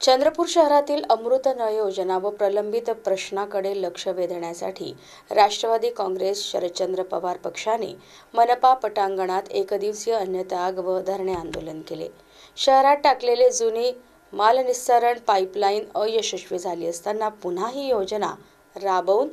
चंद्रपूर शहरातील अमृत नळ योजना व प्रलंबित प्रश्नाकडे लक्ष वेधण्यासाठी राष्ट्रवादी काँग्रेस शरदचंद्र पवार पक्षाने मनपा पटांगणात एकदिवसीय अन्नत्याग व धरणे आंदोलन केले. शहरात टाकलेले जुनी मालनिस्सारण पाईपलाईन अयशस्वी झाली असताना पुन्हा ही योजना राबवून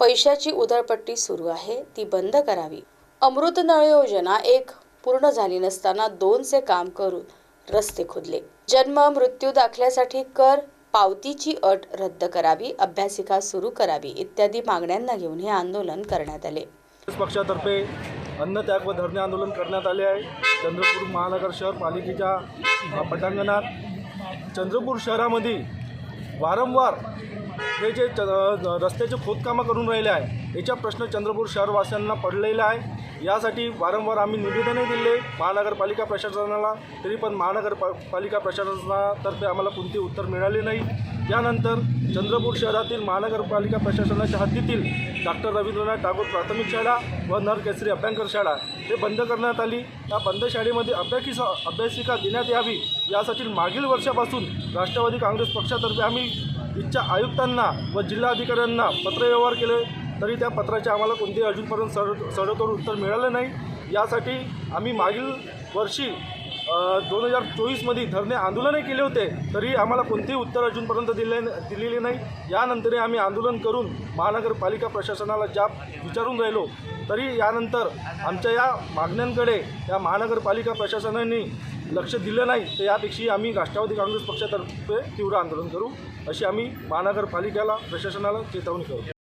पैशाची उधळपट्टी सुरू आहे ती बंद करावी. अमृत नळ योजना एक पूर्ण झाली नसताना दोनचे काम करून रस्ते खोदले. जन्म मृत्यू दाखल्यासाठी कर पावतीची अट रद्द करावी अभ्यासिका सुरू करावी इत्यादी मागण्यांना घेऊन हे आंदोलन करण्यात आले. पक्षातर्फे पक्षातर्फे अन्नत्याग व धरणे आंदोलन करण्यात आले आहे. चंद्रपूर महानगर शहर पालिकेच्या पटांगणात चंद्रपूर शहरामध्ये वारंवार हे जे रस्त्याचे खोदकामं करून राहिले आहे याचा प्रश्न चंद्रपूर शहरवासियांना पडलेला आहे. यासाठी वारंवार आम्ही निवेदनही दिले महानगरपालिका प्रशासनाला तरी पण महानगरपालिका प्रशासनातर्फे आम्हाला कोणते उत्तर मिळाले नाही. यानंतर चंद्रपूर शहरातील महानगरपालिका प्रशासनाच्या हद्दीतील डॉक्टर रवींद्रनाथ टागोर प्राथमिक शाळा व नरकेसरी अभ्यंकर शाळा हे बंद करण्यात आली. या बंद शाळेमध्ये अभ्यासिका अभ्यासिका देण्यात यावी यासाठी मागील वर्षापासून राष्ट्रवादी काँग्रेस पक्षातर्फे आम्ही इच्छा आयुक्तांना व जिल्हाधिकाऱ्यांना पत्रव्यवहार केले तरी त्या पत्राचे आम्हाला कोणतेही अजूनपर्यंत सड सडोतर उत्तर मिळालं नाही. यासाठी आम्ही मागील वर्षी दोन हजार चोवीसमध्ये धरणे आंदोलनही केले होते तरी आम्हाला कोणतेही उत्तर अजूनपर्यंत दिले दिलेले नाही. यानंतरही आम्ही आंदोलन करून महानगरपालिका प्रशासनाला जाब विचारून राहिलो तरी यानंतर आमच्या या मागण्यांकडे या महानगरपालिका प्रशासनाने लक्ष दिलं नाही तर यापेक्षा आम्ही राष्ट्रवादी काँग्रेस पक्षातर्फे तीव्र आंदोलन करू अशी आम्ही महानगरपालिकेला प्रशासनाला चेतावणी करू